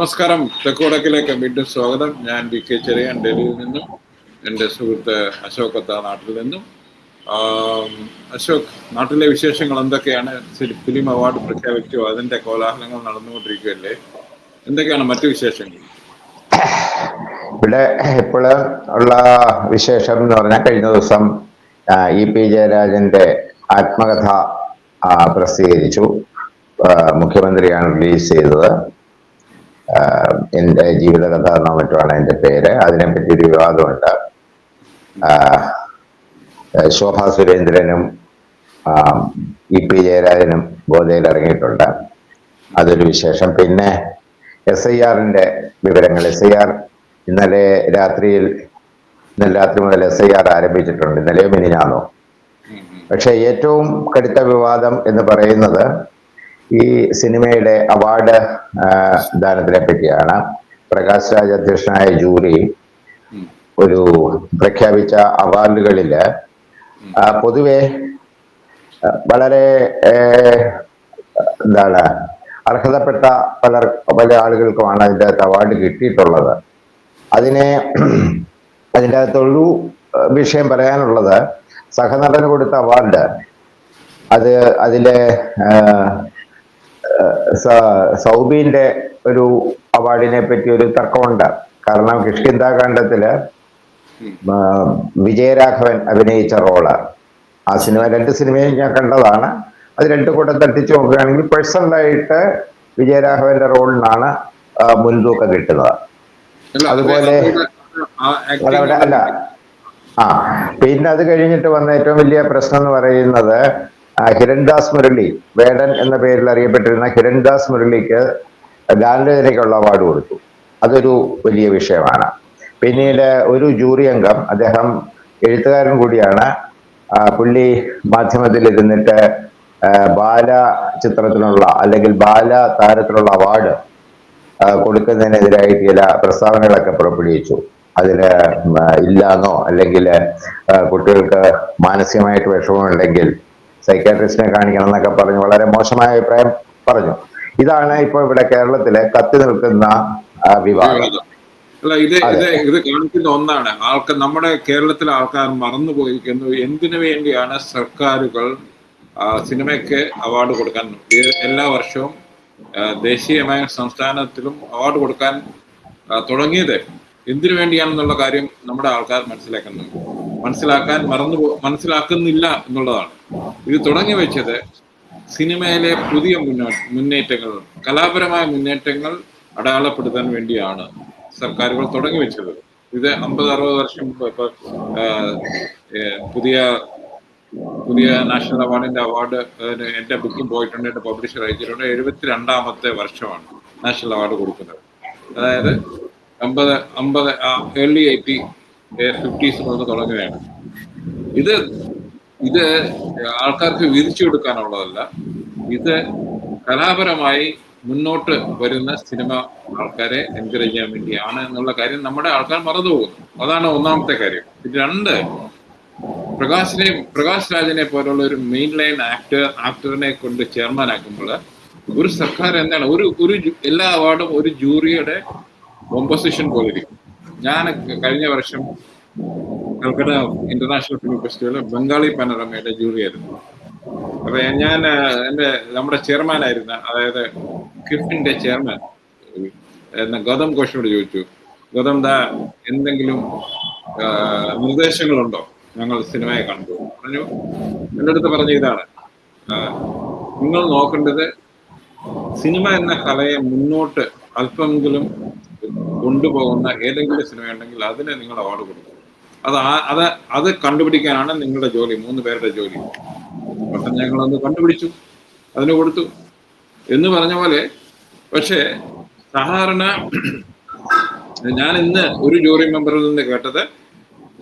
നമസ്കാരം. തെക്കുവടക്കിലേക്ക് വീണ്ടും സ്വാഗതം. ഞാൻ വി കെ ചെറിയാൻ ഡൽഹിയിൽ നിന്നും എന്റെ സുഹൃത്ത് അശോക് അത്ത നാട്ടിൽ നിന്നും. അശോക് നാട്ടിലെ വിശേഷങ്ങൾ എന്തൊക്കെയാണ്? ഫിലി- അവാർഡ് പ്രഖ്യാപിച്ചു. അതിന്റെ കോലാഹലങ്ങൾ നടന്നുകൊണ്ടിരിക്കുകയല്ലേ? എന്തൊക്കെയാണ് മറ്റു വിശേഷങ്ങൾ? ഇവിടെ ഇപ്പോൾ ഉള്ള വിശേഷം എന്ന് പറഞ്ഞാൽ കഴിഞ്ഞ ദിവസം ഇ പി ജയരാജന്റെ ആത്മകഥ പ്രസിദ്ധീകരിച്ചു. മുഖ്യമന്ത്രിയാണ് റിലീസ് ചെയ്തത്. ആ, എന്റെ ജീവിതകഥ എന്നോ മറ്റുമാണ് എന്റെ പേര്. അതിനെപ്പറ്റി ഒരു വിവാദമുണ്ട് ശോഭാ സുരേന്ദ്രനും ഇ പി ജയരാജനും ഗോതയിൽ ഇറങ്ങിയിട്ടുണ്ട്. അതൊരു വിശേഷം. പിന്നെ എസ് ഐ ആറിന്റെ വിവരങ്ങൾ. എസ് ഐ ആർ ഇന്നലെ രാത്രിയിൽ ഇന്നലെ രാത്രി മുതൽ എസ് ഐ ആർ ആരംഭിച്ചിട്ടുണ്ട്. ഇന്നലെയോ ഉം. പക്ഷെ ഏറ്റവും കടുത്ത വിവാദം എന്ന് പറയുന്നത് ഈ സിനിമയുടെ അവാർഡ് ദാനത്തിനെ പറ്റിയാണ് പ്രകാശ് രാജ് അധ്യക്ഷനായ ജൂറി. ഒരു പ്രഖ്യാപിച്ച അവാർഡുകളിൽ ആ, പൊതുവെ വളരെ എന്താണ് അർഹതപ്പെട്ട പലർ പല ആളുകൾക്കുമാണ് അതിന്റെ അകത്ത് അവാർഡ് കിട്ടിയിട്ടുള്ളത് അതിനെ അതിന്റെ അകത്തൊരു വിഷയം പറയാനുള്ളത് സഹനടന് കൊടുത്ത അവാർഡ് അത് അതിലെ സൗബിന്റെ ഒരു അവാർഡിനെ പറ്റി ഒരു തർക്കമുണ്ട്. കാരണം കിഷ്കിന്താകാന്ഡത്തിൽ. വിജയരാഘവൻ അഭിനയിച്ച റോൾ. ആ സിനിമ രണ്ട് സിനിമയും ഞാൻ കണ്ടതാണ്. അത് രണ്ടു കൂടെ തട്ടിച്ചു നോക്കുകയാണെങ്കിൽ പേഴ്സണലായിട്ട് വിജയരാഘവന്റെ റോളിനാണ് മുൻതൂക്കം കിട്ടുന്നത്. അതുപോലെ അല്ല. ആ പിന്നെ അത് കഴിഞ്ഞിട്ട് വന്ന ഏറ്റവും വലിയ പ്രശ്നം എന്ന് പറയുന്നത് ഹിരൺദാസ് മുരളി വേടൻ എന്ന പേരിൽ അറിയപ്പെട്ടിരുന്ന ഹിരൺദാസ് മുരളിക്ക് ഗാനരചനയ്ക്കുള്ള അവാർഡ് കൊടുത്തു. അതൊരു വലിയ വിഷയമാണ്. പിന്നീട് ഒരു ജൂറി അംഗം അദ്ദേഹം എഴുത്തുകാരൻ കൂടിയാണ്. പുള്ളി മാധ്യമത്തിൽ ഇരുന്നിട്ട് ബാല ചിത്രത്തിനുള്ള അല്ലെങ്കിൽ ബാല താരത്തിനുള്ള അവാർഡ് കൊടുക്കുന്നതിനെതിരായി ചില പ്രസ്താവനകളൊക്കെ പുറപ്പെടുവിച്ചു. അതിന് ഇല്ലാന്നോ അല്ലെങ്കിൽ കുട്ടികൾക്ക് മാനസികമായിട്ട് വിഷമമുണ്ടെങ്കിൽ സൈക്കാട്രിസ്റ്റിനെ കാണിക്കണം എന്നൊക്കെ പറഞ്ഞു. വളരെ മോശമായ അഭിപ്രായം പറഞ്ഞു. ഇതാണ് ഇപ്പോൾ ഇവിടെ കേരളത്തിലെ കത്തി നിൽക്കുന്ന വിവാദം. അല്ല ഇത് ഇത് ഇത് കാണിക്കുന്ന ഒന്നാണ്. ആൾക്ക് നമ്മുടെ കേരളത്തിലെ ആൾക്കാർ മറന്നുപോയിരിക്കുന്നു. എന്തിനു വേണ്ടിയാണ് സർക്കാരുകൾ സിനിമയ്ക്ക് അവാർഡ് കൊടുക്കാൻ എല്ലാ വർഷവും ദേശീയമായ സംസ്ഥാനത്തിലും അവാർഡ് കൊടുക്കാൻ തുടങ്ങിയത്? എന്തിനു വേണ്ടിയാണെന്നുള്ള കാര്യം നമ്മുടെ ആൾക്കാർ മനസ്സിലാക്കുന്നു മനസ്സിലാക്കാൻ മറന്നു മനസ്സിലാക്കുന്നില്ല എന്നുള്ളതാണ്. ഇത് തുടങ്ങി വെച്ചത് സിനിമയിലെ പുതിയ മുന്നോ മുന്നേറ്റങ്ങൾ കലാപരമായ മുന്നേറ്റങ്ങൾ അടയാളപ്പെടുത്താൻ വേണ്ടിയാണ് സർക്കാരുകൾ തുടങ്ങി വെച്ചത്. ഇത് അമ്പത് അറുപത് വർഷം മുമ്പ് പുതിയ പുതിയ നാഷണൽ അവാർഡിന്റെ അവാർഡ് എന്റെ ബുക്കും പോയിട്ടുണ്ട് എന്റെ പബ്ലിഷർ അയച്ചിട്ടുണ്ട്. എഴുപത്തിരണ്ടാമത്തെ വർഷമാണ് നാഷണൽ അവാർഡ് കൊടുക്കുന്നത്. അതായത് അമ്പത് അമ്പത് ഏർലി എയ്റ്റി ഫിഫ്റ്റീസ് മുതൽ തുടങ്ങുകയാണ്. ഇത് ഇത് ആൾക്കാർക്ക് വിരിച്ചു കൊടുക്കാനുള്ളതല്ല. ഇത് കലാപരമായി മുന്നോട്ട് വരുന്ന സിനിമ ആൾക്കാരെ എൻകറേജ് ചെയ്യാൻ വേണ്ടിയാണ് എന്നുള്ള കാര്യം നമ്മുടെ ആൾക്കാർ മറന്നുപോകുന്നു അതാണ് ഒന്നാമത്തെ കാര്യം. ഇത് രണ്ട് പ്രകാശിനെ പ്രകാശ് രാജിനെ പോലുള്ള ഒരു മെയിൻ ലൈൻ ആക്ടർ ആക്ടറിനെ കൊണ്ട് ചെയർമാൻ ആക്കുമ്പോൾ ഒരു സർക്കാർ എന്താണ്? ഒരു ഒരു എല്ലാ അവാർഡും ഒരു ജൂറിയുടെ കോമ്പോസിഷൻ പോലെ ഇരിക്കും. ഞാൻ കഴിഞ്ഞ വർഷം കൽക്കട്ട ഇന്റർനാഷണൽ ഫിലിം ഫെസ്റ്റിവലിൽ ബംഗാളി പനോരമയുടെ ജൂറി ആയിരുന്നു. അപ്പൊ ഞാൻ എന്റെ നമ്മുടെ ചെയർമാൻ ആയിരുന്ന അതായത് കിഫിന്റെ ചെയർമാൻ എന്ന ഗൗതം ഘോഷിനോട് ചോദിച്ചു ഗൗതം ദാ എന്തെങ്കിലും നിർദ്ദേശങ്ങളുണ്ടോ? ഞങ്ങൾ സിനിമയെ കണ്ടു. പറഞ്ഞു എന്റെ അടുത്ത് പറഞ്ഞ ഇതാണ്. നിങ്ങൾ നോക്കേണ്ടത് സിനിമ എന്ന കലയെ മുന്നോട്ട് അല്പമെങ്കിലും കൊണ്ടുപോകുന്ന ഏതെങ്കിലും സിനിമ ഉണ്ടെങ്കിൽ അതിന് നിങ്ങൾ അവാർഡ് കൊടുക്കും. അത് അത് അത് കണ്ടുപിടിക്കാനാണ് നിങ്ങളുടെ ജോലി മൂന്ന് പേരുടെ ജോലി. പക്ഷെ ഞങ്ങളൊന്ന് കണ്ടുപിടിച്ചു അതിന് കൊടുത്തു. എന്ന് പറഞ്ഞ പോലെ പക്ഷേ സാധാരണ ഞാൻ ഇന്ന് ഒരു ജൂറി മെമ്പറിൽ നിന്ന് കേട്ടത്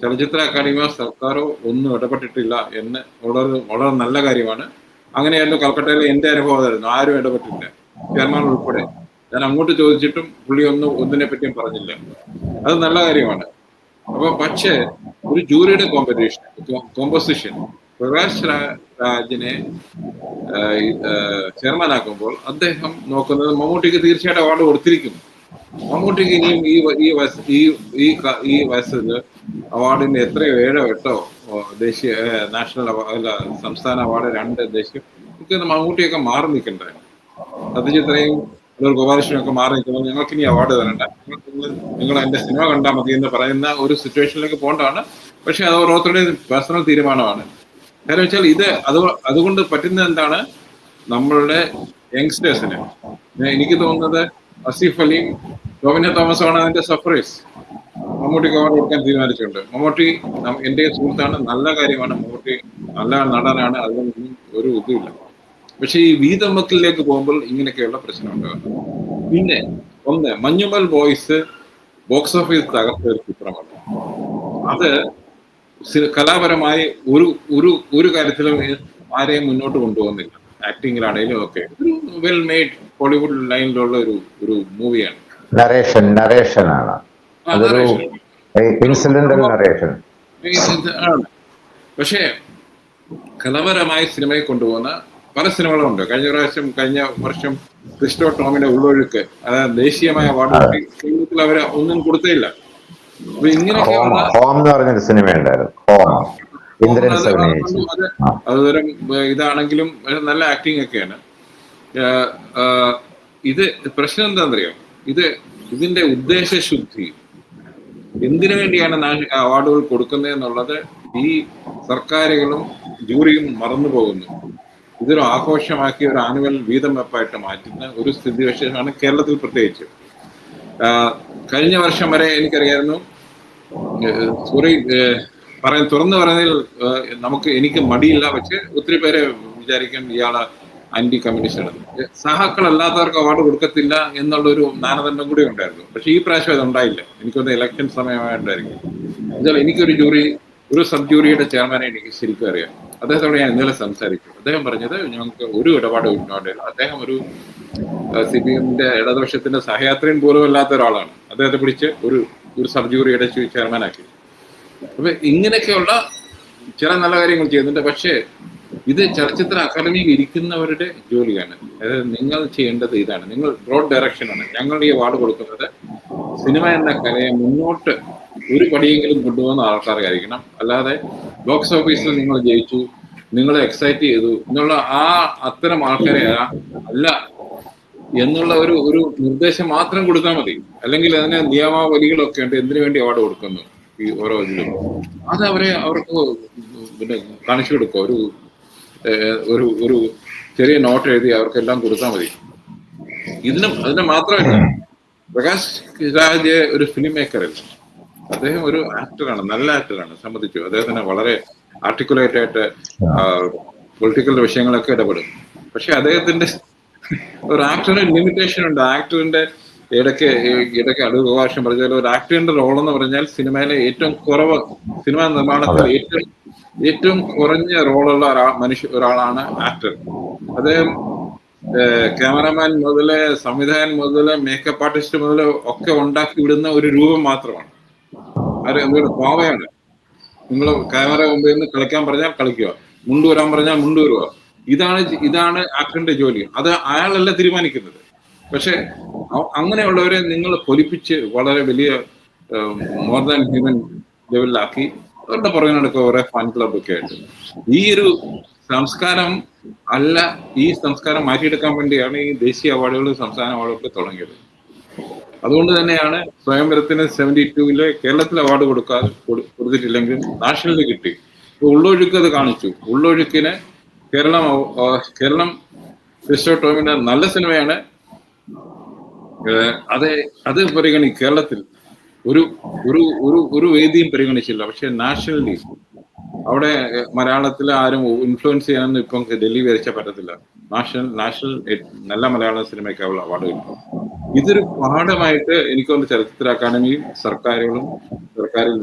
ചലച്ചിത്ര അക്കാദമിയോ സർക്കാരോ ഒന്നും ഇടപെട്ടിട്ടില്ല എന്ന് വളരെ വളരെ നല്ല കാര്യമാണ്. അങ്ങനെയായിരുന്നു കൽക്കട്ടയിലെ എന്റെ അനുഭവം ആയിരുന്നു ആരും ഇടപെട്ടിട്ടില്ല ചെയർമാൻ ഉൾപ്പെടെ. ഞാൻ അങ്ങോട്ട് ചോദിച്ചിട്ടും പുള്ളി ഒന്നും ഒന്നിനെ പറ്റിയും പറഞ്ഞില്ല. അത് നല്ല കാര്യമാണ്. അപ്പൊ പക്ഷേ ഒരു ജൂറിയുടെ കോമ്പറ്റീഷൻ കോമ്പോസിഷൻ പ്രകാശ് രാജിനെ ചെയർമാൻ ആക്കുമ്പോൾ അദ്ദേഹം നോക്കുന്നത് മമ്മൂട്ടിക്ക് തീർച്ചയായിട്ടും അവാർഡ് കൊടുത്തിരിക്കും മമ്മൂട്ടിക്ക് ഇനിയും ഈ ഈ വയസ്സ് ഈ ഈ വയസ്സിൽ അവാർഡിന്റെ എത്രയോ ഏഴോ എട്ടോ ദേശീയ നാഷണൽ അല്ല സംസ്ഥാന അവാർഡ് രണ്ട് ദേശീയ മമ്മൂട്ടിയൊക്കെ മാറി നിൽക്കണ്ടേ സത്യജിത്രയും ഒരു ഗോപാലകൃഷ്ണനൊക്കെ മാറി നിൽക്കുമ്പോൾ ഞങ്ങൾക്ക് ഇനി അവാർഡ് തരണ്ട നിങ്ങൾ- എന്റെ സിനിമ കണ്ടാൽ മതി എന്ന് പറയുന്ന ഒരു സിറ്റുവേഷനിലേക്ക് പോകേണ്ടതാണ്. പക്ഷെ അത് ഓരോരുത്തരുടെ പേഴ്സണൽ തീരുമാനമാണ്. കാരണം വെച്ചാൽ ഇത് അത് അതുകൊണ്ട് പറ്റുന്നത് എന്താണ്? നമ്മളുടെ യങ്സ്റ്റേഴ്സിന് എനിക്ക് തോന്നുന്നത് അസീഫ് അലിയും ടോമിന തോമസുമാണ് അതിന്റെ സഫറേഴ്സ് മമ്മൂട്ടിക്ക് അവാർഡ് കൊടുക്കാൻ തീരുമാനിച്ചിട്ടുണ്ട്. മമ്മൂട്ടി എന്റെ സുഹൃത്താണ്. നല്ല കാര്യമാണ്. മമ്മൂട്ടി നല്ല നടനാണ്. അതിലൊന്നും ഒരു ഇതുമില്ല. പക്ഷെ ഈ വീതമ്മത്തിലേക്ക് പോകുമ്പോൾ ഇങ്ങനെയൊക്കെയുള്ള പ്രശ്നം ഉണ്ടാകുന്നു പിന്നെ ഒന്ന് മഞ്ഞുമൽ ബോയ്സ് ബോക്സ് ഓഫീസ് തകർത്ത ഒരു ചിത്രമാണ് അത് കലാപരമായി ഒരു ഒരു ഒരു കാര്യത്തിലും ആരെയും മുന്നോട്ട് കൊണ്ടുപോകുന്നില്ല. ആക്ടിങ്ങിലാണെങ്കിലും ഒക്കെ. ഒരു വെൽ മെയ്ഡ് ഹോളിവുഡ് ലൈനിലുള്ള ഒരു ഒരു മൂവിയാണ്. നറേഷൻ ആണ് അതൊരു ഇൻസിഡന്റൽ നറേഷൻ പക്ഷേ കലാപരമായി സിനിമയെ കൊണ്ടുപോകുന്ന പല സിനിമകളുണ്ട്. കഴിഞ്ഞ പ്രാവശ്യം കഴിഞ്ഞ വർഷം ക്രിസ്റ്റോ ടോമിന്റെ ഉള്ളൊഴുക്ക് അതായത് ദേശീയമായ അവാർഡ് കേരളത്തിൽ അവർ ഒന്നും കൊടുത്തേയില്ല അപ്പൊ പറഞ്ഞൊരു ഇതാണെങ്കിലും നല്ല ആക്ടിങ് ഒക്കെയാണ്. ഇത് പ്രശ്നം എന്താണെന്നറിയോ? ഇത് ഇതിന്റെ ഉദ്ദേശശുദ്ധി. എന്തിനു വേണ്ടിയാണ് അവാർഡുകൾ കൊടുക്കുന്നത് എന്നുള്ളത് ഈ സർക്കാരുകളും ജൂറിയും മറന്നു പോകുന്നു ഇതൊരു ആഘോഷമാക്കി ഒരു ആനുവൽ വീതം വെപ്പായിട്ട് മാറ്റുന്ന ഒരു സ്ഥിതിവിശേഷമാണ് കേരളത്തിൽ പ്രത്യേകിച്ച്. കഴിഞ്ഞ വർഷം വരെ എനിക്കറിയായിരുന്നു സോറി പറയാൻ തുറന്നു പറഞ്ഞതിൽ നമുക്ക് എനിക്ക് മടിയില്ല പക്ഷെ ഒത്തിരി പേരെ വിചാരിക്കും ഇയാൾ ആന്റി കമ്മ്യൂണിസ്റ്റ് ആണ്. സഹാക്കൾ അല്ലാത്തവർക്ക് അവാർഡ് കൊടുക്കത്തില്ല എന്നുള്ള ഒരു മാനദണ്ഡം കൂടി ഉണ്ടായിരുന്നു. പക്ഷെ ഈ പ്രാവശ്യം അത് ഉണ്ടായില്ല. എനിക്കൊന്ന് ഇലക്ഷൻ സമയമായിട്ടായിരിക്കും എന്നാൽ എനിക്കൊരു ജൂറി ഒരു സബ് ജൂറിയുടെ ചെയർമാനെ എനിക്ക് ശരിക്കും അറിയാം. അദ്ദേഹത്തോട് ഞാൻ ഇന്നലെ സംസാരിച്ചു അദ്ദേഹം പറഞ്ഞത് ഞങ്ങൾക്ക് ഒരു ഇടപാട് ഉണ്ടാവില്ല അദ്ദേഹം ഒരു സി പി എമ്മിന്റെ ഇടതുപക്ഷത്തിന്റെ സഹയാത്രിയൻ പോലും അല്ലാത്ത ഒരാളാണ്. അദ്ദേഹത്തെ പിടിച്ച് ഒരു ഒരു സബ് ജൂറിയുടെ ചെയർമാനാക്കി അപ്പൊ ഇങ്ങനെയൊക്കെയുള്ള ചില നല്ല കാര്യങ്ങൾ ചെയ്യുന്നുണ്ട്. പക്ഷേ ഇത് ചലച്ചിത്ര അക്കാദമിയിൽ ഇരിക്കുന്നവരുടെ ജോലിയാണ്. അതായത് നിങ്ങൾ ചെയ്യേണ്ടത് ഇതാണ്. നിങ്ങൾ ബ്രോഡ് ഡയറക്ഷനാണ് ഞങ്ങൾ ഈ അവാർഡ് കൊടുക്കുന്നത് സിനിമ എന്ന കലയെ മുന്നോട്ട് ഒരു പടിയെങ്കിലും കൊണ്ടുപോകുന്ന ആൾക്കാർക്കായിരിക്കണം അല്ലാതെ ബോക്സ് ഓഫീസിൽ നിങ്ങൾ ജയിച്ചു നിങ്ങൾ എക്സൈറ്റ് ചെയ്തു എന്നുള്ള ആ അത്തരം ആൾക്കാരെ അല്ല എന്നുള്ള ഒരു ഒരു നിർദ്ദേശം മാത്രം കൊടുത്താൽ മതി. അല്ലെങ്കിൽ അതിന് നിയമാവലികളൊക്കെ ഉണ്ട് എന്തിനു വേണ്ടി അവാർഡ് കൊടുക്കുന്നു ഈ ഓരോ ഇതിലും. അത് അവരെ അവർക്ക് പിന്നെ കാണിച്ചു കൊടുക്കുക ഒരു ഒരു ഒരു ചെറിയ നോട്ട് എഴുതി അവർക്കെല്ലാം കൊടുത്താൽ മതി. ഇതിനും അതിന് മാത്രമല്ല പ്രകാശ് രാജ് ഒരു ഫിലിം മേക്കർ അല്ല? അദ്ദേഹം ഒരു ആക്ടറാണ് നല്ല ആക്ടറാണ് സമ്മതിച്ചു. അദ്ദേഹത്തിന് വളരെ ആർട്ടിക്കുലേറ്റ് ആയിട്ട് പൊളിറ്റിക്കൽ വിഷയങ്ങളൊക്കെ ഇടപെടും. പക്ഷെ അദ്ദേഹത്തിന്റെ ഒരു ആക്ടറിന് ലിമിറ്റേഷൻ ഉണ്ട്. ആക്ടറിന്റെ ഇടയ്ക്ക് ഇടയ്ക്ക് അടുത്ത ഭാഷം പറഞ്ഞാൽ ഒരു ആക്ടറിന്റെ റോൾ എന്ന് പറഞ്ഞാൽ സിനിമയിലെ ഏറ്റവും കുറവ് സിനിമ നിർമ്മാണത്തിൽ ഏറ്റവും ഏറ്റവും കുറഞ്ഞ റോളുള്ള ഒരാ മനുഷ്യ ഒരാളാണ് ആക്ടർ അദ്ദേഹം ക്യാമറമാൻ മുതൽ സംവിധായകൻ മുതൽ മേക്കപ്പ് ആർട്ടിസ്റ്റ് മുതൽ ഒക്കെ ഉണ്ടാക്കി വിടുന്ന ഒരു രൂപം മാത്രമാണ്. അത് എന്തുകൊണ്ട് പാവയാണ്. നിങ്ങൾ ക്യാമറ മുമ്പിൽ നിന്ന് കളിക്കാൻ പറഞ്ഞാൽ കളിക്കുക. മുണ്ടുവരാൻ പറഞ്ഞാൽ മുണ്ടുവരുക ഇതാണ് ഇതാണ് ആക്ടറിന്റെ ജോലി. അത് അയാളല്ല തീരുമാനിക്കുന്നത്. പക്ഷെ അങ്ങനെയുള്ളവരെ നിങ്ങൾ പൊലിപ്പിച്ച് വളരെ വലിയ മോർ ദാൻ ഹ്യൂമൻ ലെവലിലാക്കി അവരുടെ പുറകെ നടക്കുക കുറെ ഫാൻ ക്ലബ് ഒക്കെ ആയിട്ട്. ഈ ഒരു സംസ്കാരം അല്ല ഈ സംസ്കാരം മാറ്റിയെടുക്കാൻ വേണ്ടിയാണ് ഈ ദേശീയ അവാർഡുകൾ സംസ്ഥാന അവാർഡുകൾ തുടങ്ങിയത്. അതുകൊണ്ട് തന്നെയാണ് സ്വയംവരത്തിന് സെവന്റി ടൂവിൽ കേരളത്തിൽ അവാർഡ് കൊടുക്കാതെ കൊടു- കൊടുത്തിട്ടില്ലെങ്കിലും നാഷണലിൽ കിട്ടി. ഇപ്പോൾ ഉള്ളൊഴുക്ക് അത് കാണിച്ചു. ഉള്ളൊഴുക്കിന് കേരളം കേരളം ക്രിസ്റ്റോ ടോമിന്റെ നല്ല സിനിമയാണ്. അത് അത് പരിഗണി കേരളത്തിൽ ഒരു ഒരു ഒരു ഒരു വേദിയും പരിഗണിച്ചില്ല. പക്ഷെ നാഷണലി അവിടെ മലയാളത്തിൽ ആരും ഇൻഫ്ലുവൻസ് ചെയ്യാനൊന്നും ഇപ്പം ഡൽഹി വിചാരിച്ചാൽ പറ്റത്തില്ല. നാഷണൽ നാഷണൽ നല്ല മലയാള സിനിമയ്ക്ക് അവൾ അവാർഡ് കിട്ടും. ഇതൊരു പാഠമായിട്ട് എനിക്ക് തോന്നുന്നു ചലച്ചിത്ര അക്കാദമിയും സർക്കാരുകളും സർക്കാരിൽ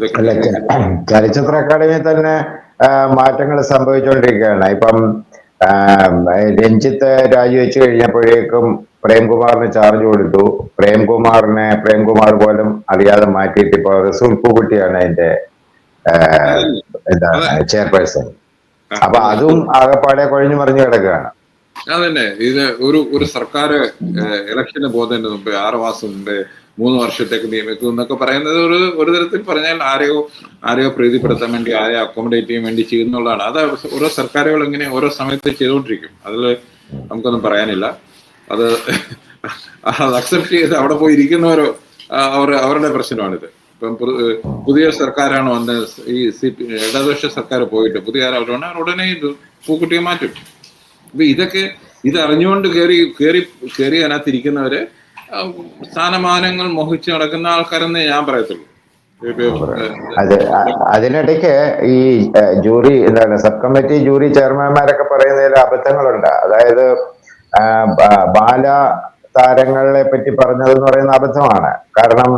ചലച്ചിത്ര അക്കാദമി തന്നെ മാറ്റങ്ങൾ സംഭവിച്ചുകൊണ്ടിരിക്കുകയാണ് ഇപ്പം രഞ്ജിത്ത് രാജിവെച്ച് കഴിഞ്ഞപ്പോഴേക്കും പ്രേംകുമാറിന് ചാർജ് കൊടുത്തു. പ്രേംകുമാറിനെ പ്രേംകുമാർ പോലും അറിയാതെ മാറ്റിയിട്ട് ഇപ്പൊ റസൂൽ പൂക്കുട്ടിയാണ് അതിന്റെ എന്താണ് ചെയർപേഴ്സൺ. അപ്പൊ അതും ആകെപ്പാടെ കൊഴിഞ്ഞു മറിഞ്ഞു കിടക്കുകയാണ്. അതന്നെ ഇത് ഒരു ഒരു സർക്കാർ ഇലക്ഷന് പോകുന്നതിന് മുമ്പേ ആറ് മാസം മുമ്പേ മൂന്ന് വർഷത്തേക്ക് നിയമിക്കും എന്നൊക്കെ പറയുന്നത് ഒരു ഒരു തരത്തിൽ പറഞ്ഞാൽ ആരെയോ ആരെയോ പ്രീതിപ്പെടുത്താൻ വേണ്ടി ആരെയോ അക്കോമഡേറ്റ് ചെയ്യാൻ വേണ്ടി ചെയ്യുന്നുള്ളതാണ്. അത് ഓരോ സർക്കാരുകൾ ഇങ്ങനെ ഓരോ സമയത്ത് ചെയ്തുകൊണ്ടിരിക്കും. അതിൽ നമുക്കൊന്നും പറയാനില്ല. അത് അത് അക്സെപ്റ്റ് ചെയ്ത് അവിടെ പോയി ഇരിക്കുന്നവരോ അവർ അവരുടെ പ്രശ്നമാണിത്. ഇപ്പം പുതിയ സർക്കാരാണ് വന്ന് ഈ സി പി ഇടതുപക്ഷ സർക്കാർ പോയിട്ട് പുതിയ ആരാണ് ഉടനെ ഇത് പൂക്കുട്ടിയെ മാറ്റും. അപ്പൊ ഇതൊക്കെ ഇതറിഞ്ഞുകൊണ്ട് കയറി കയറി കയറി അതിനകത്തിരിക്കുന്നവര് സ്ഥാനമാനങ്ങൾ മോഹിച്ച് നടക്കുന്ന ആൾക്കാരെന്നേ ഞാൻ പറയത്തുള്ളൂ. അതെ അതിനിടയ്ക്ക് ഈ ജൂറി എന്താണ് സബ് കമ്മിറ്റി ജൂറി ചെയർമാൻമാരൊക്കെ പറയുന്നതിൽ അബദ്ധങ്ങളുണ്ട്. അതായത് ബാല താരങ്ങളെ പറ്റി പറഞ്ഞതെന്ന് പറയുന്ന അബദ്ധമാണ്. കാരണം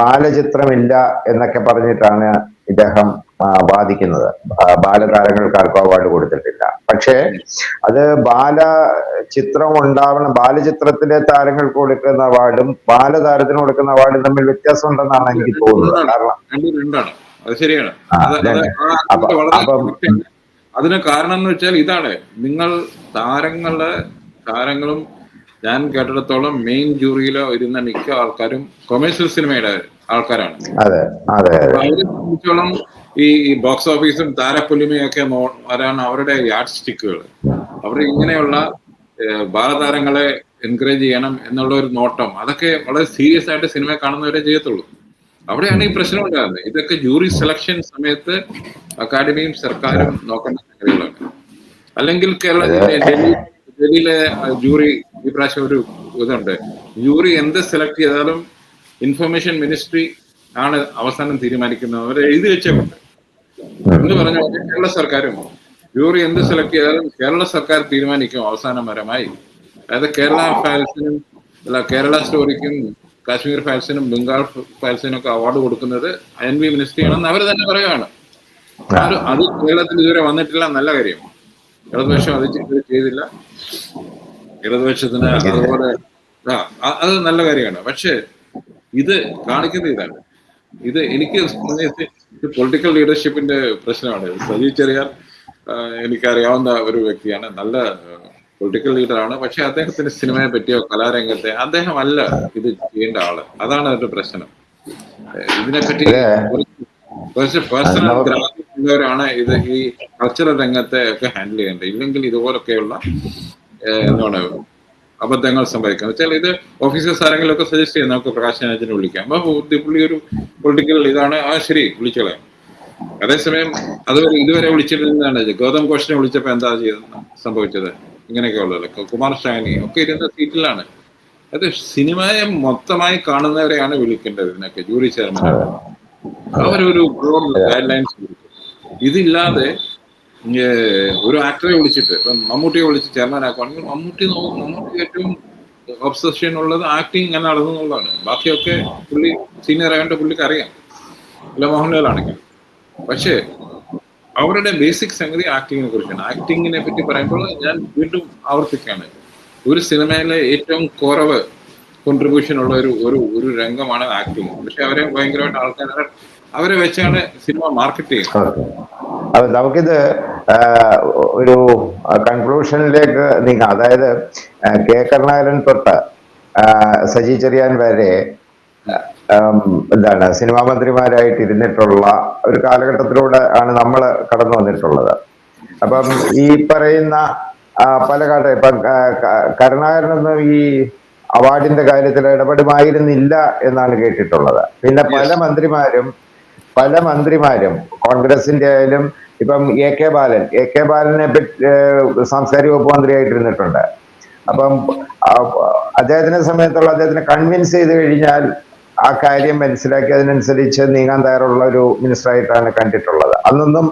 ബാലചിത്രമില്ല എന്നൊക്കെ പറഞ്ഞിട്ടാണ് ഇദ്ദേഹം വാദിക്കുന്നത്. ബാലതാരങ്ങൾക്ക് ആർക്കും അവാർഡ് കൊടുത്തിട്ടില്ല. പക്ഷേ അത് ബാല ചിത്രം ഉണ്ടാവണം ബാലചിത്രത്തിലെ താരങ്ങൾക്ക് കൊടുക്കുന്ന അവാർഡും ബാലതാരത്തിന് കൊടുക്കുന്ന അവാർഡും തമ്മിൽ വ്യത്യാസം ഉണ്ടെന്നാണ് എനിക്ക് തോന്നുന്നത്. കാരണം അത് ശരിയാണ്. അതിന് കാരണം എന്ന് വെച്ചാൽ ഇതാണ്. നിങ്ങൾ താരങ്ങളുടെ താരങ്ങളും ഞാൻ കേട്ടിടത്തോളം മെയിൻ ജൂറിയിലോ ഇരുന്ന മിക്ക ആൾക്കാരും കൊമേഴ്സ്യൽ സിനിമയുടെ ആൾക്കാരാണ്. അവരെ സംബന്ധിച്ചോളം ഈ ബോക്സ് ഓഫീസും താരപ്പൊലിമയും ഒക്കെ നോ- അവരുടെ യാഡ് സ്റ്റിക്കുകൾ അവർ ഇങ്ങനെയുള്ള ബാലതാരങ്ങളെ എൻകറേജ് ചെയ്യണം എന്നുള്ള ഒരു നോട്ടം. അതൊക്കെ വളരെ സീരിയസ് ആയിട്ട് സിനിമ കാണുന്നവരെ ചെയ്യത്തുള്ളൂ. അവിടെയാണ് ഈ പ്രശ്നം ഉണ്ടാകുന്നത്. ഇതൊക്കെ ജൂറി സെലക്ഷൻ സമയത്ത് അക്കാദമിയും സർക്കാരും നോക്കേണ്ട സംഗതികളാണ് അല്ലെങ്കിൽ കേരളത്തിലെ ഡൽഹി ഡൽഹിയിലെ ജൂറി ഈ പ്രാവശ്യം ഒരു ഇതുണ്ട്. ജൂറി എന്ത് സെലക്ട് ചെയ്താലും ഇൻഫർമേഷൻ മിനിസ്ട്രി ആണ് അവസാനം തീരുമാനിക്കുന്നത് അവർ എഴുതി വെച്ചേക്കുണ്ട് എന്ന് പറഞ്ഞാൽ കേരള സർക്കാരും ജൂറി എന്ത് സെലക്ട് ചെയ്താലും കേരള സർക്കാർ തീരുമാനിക്കും അവസാനപരമായി. അതായത് കേരള ഫയൽസിനും അല്ല കേരള സ്റ്റോറിക്കും കാശ്മീർ ഫയൽസിനും ബംഗാൾ ഫയൽസിനും ഒക്കെ അവാർഡ് കൊടുക്കുന്നത് എൻ വി മിനിസ്ട്രി ആണെന്ന് അവർ തന്നെ പറയുകയാണ് അത് കേരളത്തിൽ ഇതുവരെ വന്നിട്ടില്ല നല്ല കാര്യം ഇടതുപക്ഷം അത് ചെയ്ത് ചെയ്തില്ല. ഇടതുപക്ഷത്തിന് അതുപോലെ ആ അത് നല്ല കാര്യമാണ്. പക്ഷേ ഇത് കാണിക്കുന്ന ഇതാണ്. ഇത് എനിക്ക് പൊളിറ്റിക്കൽ ലീഡർഷിപ്പിന്റെ പ്രശ്നമാണ്. സജി ചെറിയാർ എനിക്കറിയാവുന്ന ഒരു വ്യക്തിയാണ്. നല്ല പൊളിറ്റിക്കൽ ലീഡറാണ് പക്ഷെ അദ്ദേഹത്തിന് സിനിമയെ പറ്റിയോ കലാരംഗത്തെ അദ്ദേഹം അല്ല ഇത് ചെയ്യേണ്ട ആൾ. അതാണ് അതിന്റെ പ്രശ്നം. ഇതിനെപ്പറ്റി. കുറച്ച് പേഴ്സണൽ ഗ്രാമത്തിലുള്ളവരാണ് ഇത് ഈ കൾച്ചറൽ രംഗത്തെ ഒക്കെ ഹാൻഡിൽ ചെയ്യേണ്ടത്. ഇല്ലെങ്കിൽ ഇതുപോലൊക്കെയുള്ള എന്താണ് അബദ്ധങ്ങൾ സംഭവിക്കാം. വെച്ചാൽ ഇത് ഓഫീസേഴ്സ് ആരെങ്കിലുമൊക്കെ സജസ്റ്റ് ചെയ്യാം നമുക്ക് പ്രകാശ് രാജനെ വിളിക്കാം. അപ്പൊ ഇത് പുള്ളി ഒരു പൊളിറ്റിക്കൽ ഇതാണ് ആ ശരി വിളിച്ചോളാം. അതേസമയം അതുവരെ ഇതുവരെ വിളിച്ചിരുന്നതാണ് ഗൗതം ഘോഷിനെ വിളിച്ചപ്പോ എന്താ ചെയ്തത് സംഭവിച്ചത്? ഇങ്ങനെയൊക്കെ ഉള്ളത് കുമാർ ഷാനി ഒക്കെ ഇരുന്ന സീറ്റിലാണ്. അത് സിനിമയെ മൊത്തമായി കാണുന്നവരെയാണ് വിളിക്കേണ്ടത് ഇതിനൊക്കെ ജൂറി ചെയർമാൻ. അവരൊരു ഗൈഡ് ലൈൻസ് ഇതില്ലാതെ ഒരു ആക്ടറെ വിളിച്ചിട്ട്. ഇപ്പം മമ്മൂട്ടിയെ വിളിച്ച് ചെയർമാനാക്കുവാണെങ്കിൽ മമ്മൂട്ടി മമ്മൂട്ടി ഏറ്റവും ഒബ്സഷൻ ഉള്ളത് ആക്ടിങ് ഇങ്ങനെ നടന്നു എന്നുള്ളതാണ്. ബാക്കിയൊക്കെ പുള്ളി സീനിയർ ആയതുകൊണ്ട് പുള്ളിക്ക് അറിയാം. അല്ല മോഹൻലാലാണെങ്കിൽ. പക്ഷേ അവരുടെ ബേസിക് സംഗതി ആക്ടിങ്ങിനെ കുറിച്ചാണ്. ആക്ടിങ്ങിനെ പറ്റി പറയുമ്പോൾ ഞാൻ വീണ്ടും ആവർത്തിക്കുകയാണ്. ഒരു സിനിമയിലെ ഏറ്റവും കുറവ് കോൺട്രിബ്യൂഷൻ ഉള്ള ഒരു ഒരു ഒരു രംഗമാണ് ആക്ടിങ് പക്ഷെ അവരെ ഭയങ്കരമായിട്ട് ആൾക്കാരെ അവരെ വെച്ചാണ് സിനിമ മാർക്കറ്റ് ചെയ്യുന്നത്. അപ്പൊ നമുക്കിത് ഒരു കൺക്ലൂഷനിലേക്ക് നീങ്ങാം. അതായത് കെ കരുണാകരൻ തൊട്ട് സജി ചെറിയാൻ വരെ എന്താണ് സിനിമാ മന്ത്രിമാരായിട്ട് ഇരുന്നിട്ടുള്ള ഒരു കാലഘട്ടത്തിലൂടെ ആണ് നമ്മൾ കടന്നു വന്നിട്ടുള്ളത്. അപ്പം ഈ പറയുന്ന പല കാട്ട ഇപ്പം കരുണാകരനൊന്നും ഈ അവാർഡിന്റെ കാര്യത്തിൽ ഇടപെടുമായിരുന്നില്ല എന്നാണ് കേട്ടിട്ടുള്ളത്. പിന്നെ പല മന്ത്രിമാരും പല മന്ത്രിമാരും കോൺഗ്രസിന്റെ ആയാലും ഇപ്പം A K Balan. A K ബാലനെ സാംസ്കാരിക വകുപ്പ് മന്ത്രിയായിട്ടിരുന്നിട്ടുണ്ട്. അപ്പം അദ്ദേഹത്തിനെ സമയത്തുള്ള അദ്ദേഹത്തിനെ കൺവിൻസ് ചെയ്ത് കഴിഞ്ഞാൽ ആ കാര്യം മനസ്സിലാക്കി അതിനനുസരിച്ച് നീങ്ങാൻ തയ്യാറുള്ള ഒരു മിനിസ്റ്റർ ആയിട്ടാണ് കണ്ടിട്ടുള്ളത്. അന്നൊന്നും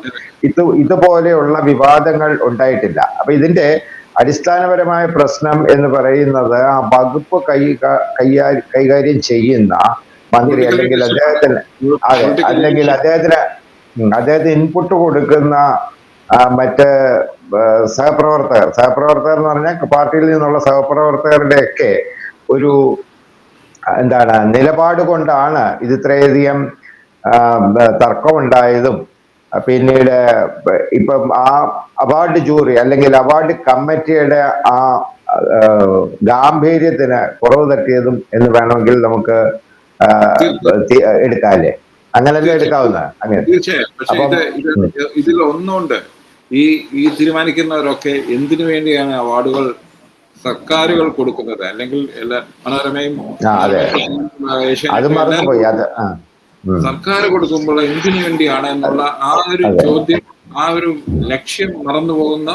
ഇത് ഇതുപോലെയുള്ള വിവാദങ്ങൾ ഉണ്ടായിട്ടില്ല. അപ്പൊ ഇതിന്റെ അടിസ്ഥാനപരമായ പ്രശ്നം എന്ന് പറയുന്നത് ആ വകുപ്പ് കൈ കൈകാര്യം ചെയ്യുന്ന മന്ത്രി അല്ലെങ്കിൽ അദ്ദേഹത്തിന് അതെ അല്ലെങ്കിൽ അദ്ദേഹത്തിന് അദ്ദേഹത്തിന് ഇൻപുട്ട് കൊടുക്കുന്ന മറ്റ് സഹപ്രവർത്തകർ. സഹപ്രവർത്തകർ എന്ന് പറഞ്ഞാൽ പാർട്ടിയിൽ നിന്നുള്ള സഹപ്രവർത്തകരുടെ ഒക്കെ ഒരു എന്താണ് നിലപാട് കൊണ്ടാണ് ഇത് ഇത്രയധികം തർക്കമുണ്ടായതും പിന്നീട് ഇപ്പം ആ അവാർഡ് ജൂറി അല്ലെങ്കിൽ അവാർഡ് കമ്മിറ്റിയുടെ ആ ഗാംഭീര്യത്തിന് കുറവ് തട്ടിയതും എന്ന് വേണമെങ്കിൽ നമുക്ക് എടുക്കാല്ലേ? അങ്ങനല്ലേ എടുക്കാവുന്ന അങ്ങനെ. തീർച്ചയായും. ഇതിൽ ഒന്നുണ്ട്. ഈ ഈ തീരുമാനിക്കുന്നവരൊക്കെ എന്തിനു വേണ്ടിയാണ് അവാർഡുകൾ സർക്കാരുകൾ കൊടുക്കുന്നത്? അല്ലെങ്കിൽ എല്ലാ മനോരമയും സർക്കാർ കൊടുക്കുമ്പോൾ എന്തിനു വേണ്ടിയാണ് എന്നുള്ള ആ ഒരു ചോദ്യം ആ ഒരു ലക്ഷ്യം മറന്നു പോകുന്ന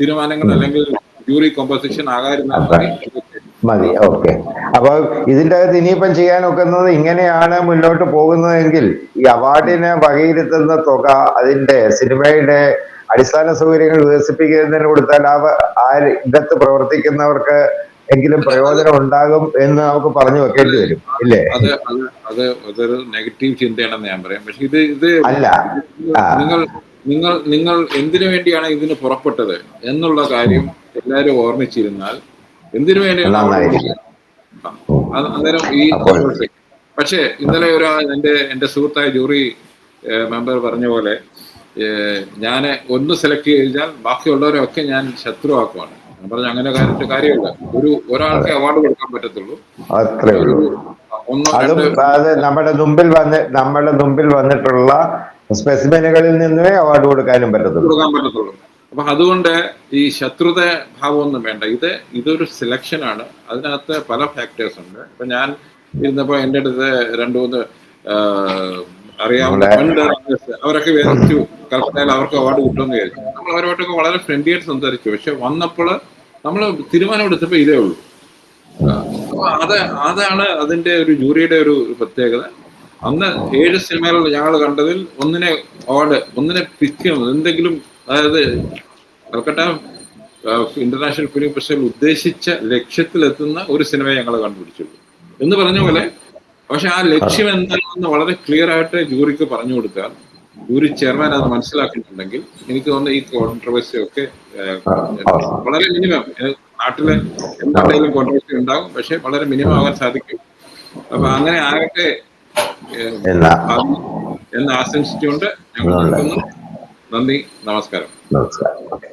തീരുമാനങ്ങൾ അല്ലെങ്കിൽ ജൂറി കോമ്പസിഷൻ ആകാരുന്ന മതി ഓക്കെ. അപ്പൊ ഇതിന്റെ അകത്ത് ഇനിയിപ്പം ചെയ്യാൻ ഒക്കുന്നത് ഇങ്ങനെയാണ് മുന്നോട്ട് പോകുന്നതെങ്കിൽ ഈ അവാർഡിന് വകയിരുത്തുന്ന തുക അതിന്റെ സിനിമയുടെ അടിസ്ഥാന സൗകര്യങ്ങൾ വികസിപ്പിക്കുന്നതിന് കൊടുത്താൽ ആ ആ രംഗത്ത് പ്രവർത്തിക്കുന്നവർക്ക് എങ്കിലും പ്രയോജനം ഉണ്ടാകും എന്ന് നമുക്ക് പറഞ്ഞു വെക്കേണ്ടി വരും ഇല്ലേ? അത് അതൊരു നെഗറ്റീവ് ചിന്തയാണെന്ന് ഞാൻ പറയാം. പക്ഷെ ഇത് ഇത് അല്ല നിങ്ങൾ നിങ്ങൾ നിങ്ങൾ എന്തിനു വേണ്ടിയാണ് ഇതിന് പുറപ്പെട്ടത് എന്നുള്ള കാര്യം എല്ലാവരും ഓർമ്മിച്ചിരുന്നാൽ എന്തിനു അന്നേരം ഈ പക്ഷേ ഇന്നലെ ഒരു എന്റെ എന്റെ സുഹൃത്തായ ജൂറി മെമ്പർ പറഞ്ഞ പോലെ ഞാൻ ഒന്ന് സെലക്ട് ചെയ്താൽ ബാക്കിയുള്ളവരൊക്കെ ഞാൻ ശത്രുവാക്കുവാണ്. ഞാൻ പറഞ്ഞു അങ്ങനെ കാര്യത്തിൽ കാര്യമില്ല. ഒരു ഒരാൾക്ക് അവാർഡ് കൊടുക്കാൻ പറ്റത്തുള്ളൂ. അത്രേ ഉള്ളൂ. അതും അത് നമ്മുടെ മുമ്പിൽ വന്ന് നമ്മുടെ മുമ്പിൽ വന്നിട്ടുള്ള സ്പെസിമെനുകളിൽ നിന്നേ അവാർഡ് കൊടുക്കാനും പറ്റത്തുള്ളൂ. കൊടുക്കാൻ പറ്റത്തുള്ളൂ. അപ്പൊ അതുകൊണ്ട് ഈ ശത്രുത ഭാവമൊന്നും വേണ്ട. ഇത് ഇതൊരു സെലക്ഷൻ ആണ്. അതിനകത്ത് പല ഫാക്ടേഴ്സ് ഉണ്ട്. ഇപ്പൊ ഞാൻ ഇരുന്നപ്പോ എന്റെ അടുത്ത് രണ്ടു മൂന്ന് അറിയാവുന്ന അവരൊക്കെ വിചാരിച്ചു കൽപ്പറ്റയിൽ അവർക്ക് അവാർഡ് കിട്ടുമെന്ന് വിചാരിച്ചു. നമ്മൾ അവരോട്ടൊക്കെ വളരെ ഫ്രണ്ട്ലി ആയിട്ട് സംസാരിച്ചു. പക്ഷെ വന്നപ്പോൾ നമ്മൾ തീരുമാനം എടുത്തപ്പോൾ ഇതേ ഉള്ളൂ. അത് അതാണ് അതിന്റെ ഒരു ജൂറിയുടെ ഒരു പ്രത്യേകത. അന്ന് ഏഴ് സിനിമകൾ ഞങ്ങൾ കണ്ടതിൽ ഒന്നിനെ അവാർഡ് ഒന്നിനെ പിക്ക് എന്തെങ്കിലും അതായത് കൽക്കട്ട ഇന്റർനാഷണൽ ഫിലിം ഫെസ്റ്റിവൽ ഉദ്ദേശിച്ച ലക്ഷ്യത്തിലെത്തുന്ന ഒരു സിനിമയെ ഞങ്ങൾ കണ്ടുപിടിച്ചുള്ളൂ. എന്ന് പറഞ്ഞ പോലെ പക്ഷെ ആ ലക്ഷ്യം എന്താണെന്ന് വളരെ ക്ലിയർ ആയിട്ട് ജൂറിക്ക് പറഞ്ഞു കൊടുത്താൽ ജൂറി ചെയർമാൻ അത് മനസ്സിലാക്കിയിട്ടുണ്ടെങ്കിൽ എനിക്ക് തോന്നുന്നു ഈ കോൺട്രവേഴ്സി ഒക്കെ വളരെ മിനിമം നാട്ടിലെ എന്താണെങ്കിലും കോൺട്രവേഴ്സി ഉണ്ടാകും പക്ഷെ വളരെ മിനിമം ആകാൻ സാധിക്കും. അപ്പൊ അങ്ങനെ ആകട്ടെ എന്നാ? ആശംസിച്ചുകൊണ്ട് ഞങ്ങൾ നന്ദി നമസ്കാരം. നമസ്കാരം.